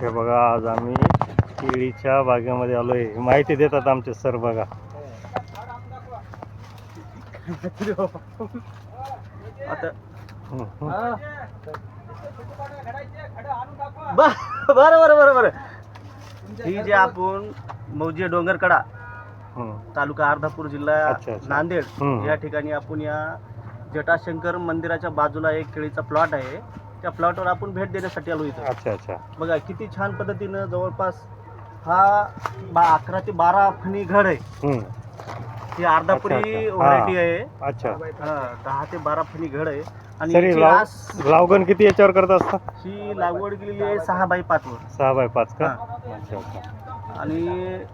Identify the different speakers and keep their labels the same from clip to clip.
Speaker 1: हे बघा आज आम्ही केळीच्या बागेमध्ये आलोय माहिती देतात आमचे सर बघा
Speaker 2: बरं बरं बरं बरं ही जे आपण मौजे डोंगरकडा. तालुका अर्धापूर जिल्हा. नांदेड. या ठिकाणी आपण या जटाशंकर मंदिराच्या बाजूला एक केळीचा प्लॉट आहे त्या प्लॉटवर आपण भेट देण्यासाठी आलो इथं.
Speaker 1: अच्छा अच्छा.
Speaker 2: बघा किती छान पद्धतीनं जवळपास हा बा अकरा ते बारा फणी घड आहे.
Speaker 1: हम्म.
Speaker 2: ही अर्धापुरी
Speaker 1: अच्छा.
Speaker 2: व्हरायटी
Speaker 1: हा.
Speaker 2: आहे.
Speaker 1: अच्छा.
Speaker 2: हा, दहा ते बारा फणी घड आहे. आणि
Speaker 1: सर लाव लावगण किती याच्यावर करत असता
Speaker 2: ही लागवड केलेली आहे सहा बाय पाच वर.
Speaker 1: सहा बाय पाच का?
Speaker 2: हा.
Speaker 1: अच्छा अच्छा.
Speaker 2: आणि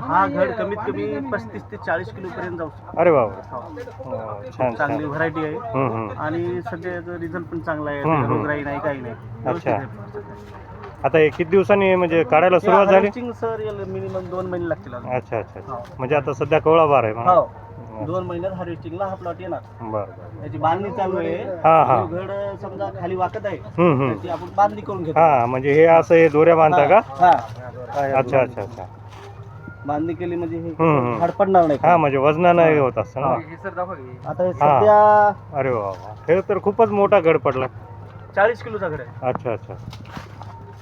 Speaker 2: हा घड कमीत कमी पस्तीस ते चाळीस किलो पर्यंत जाऊ शकतो
Speaker 1: अरे बाबा
Speaker 2: हो.
Speaker 1: हो, छान
Speaker 2: चांगली
Speaker 1: छान
Speaker 2: व्हरायटी आहे
Speaker 1: हम्म, हम्म.
Speaker 2: आणि सध्या रिझल्ट पण चांगला आहे
Speaker 1: हम्म, हम्म.
Speaker 2: रोगराई नाही काही नाही व्यवस्थित आहे.
Speaker 1: आता हे किती दिवसांनी म्हणजे काढायला सुरुवात झाली
Speaker 2: सर मिनिमम दोन महिने लागतील अजून.
Speaker 1: अच्छा अच्छा अच्छा.
Speaker 2: हो.
Speaker 1: म्हणजे आता सध्या कवळा बार आहे म्हणा.
Speaker 2: हो दोन महिन्यात हार्वेस्टिंगला हा प्लॉट येणार
Speaker 1: बरं बरं
Speaker 2: याची बांधणी चालू आहे
Speaker 1: हा, हा.
Speaker 2: जो घड समजा खाली वाकत आहे
Speaker 1: हम्म, हम्म.
Speaker 2: त्याची आपण बांधणी करून घेतो
Speaker 1: हा म्हणजे हे असं हे दोऱ्या बांधता का
Speaker 2: हा
Speaker 1: अच्छा अच्छा अच्छा
Speaker 2: बांधणी केली म्हणजे हे
Speaker 1: हम्म, हम्म.
Speaker 2: झाड पडणार नाही
Speaker 1: हा म्हणजे वजनानं हे होत असतं ना.
Speaker 2: आता हे सध्या
Speaker 1: अरे वा वा. हे तर खूपच मोठा घड पडला.
Speaker 2: चाळीस किलोचा घड आहे.
Speaker 1: अच्छा अच्छा.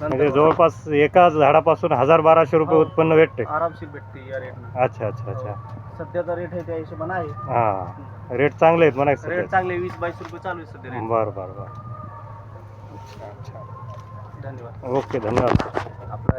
Speaker 1: म्हणजे
Speaker 2: नंतर
Speaker 1: जवळपास एका झाडापासून हजार बाराशे रुपये
Speaker 2: हो.
Speaker 1: उत्पन्न भेटते.
Speaker 2: आरामशीर भेटते या रेटनं
Speaker 1: अच्छा अच्छा अच्छा.
Speaker 2: सध्याचा रेट आहे त्या हिशोबाने आहे.
Speaker 1: हा. रेट चांगले आहेत म्हणायचं
Speaker 2: रेट चांगले वीस बावीस रुपये चालू आहे सध्या रेट
Speaker 1: बरं बरं बरं. अच्छा अच्छा.
Speaker 2: धन्यवाद.
Speaker 1: ओके धन्यवाद.
Speaker 2: आपला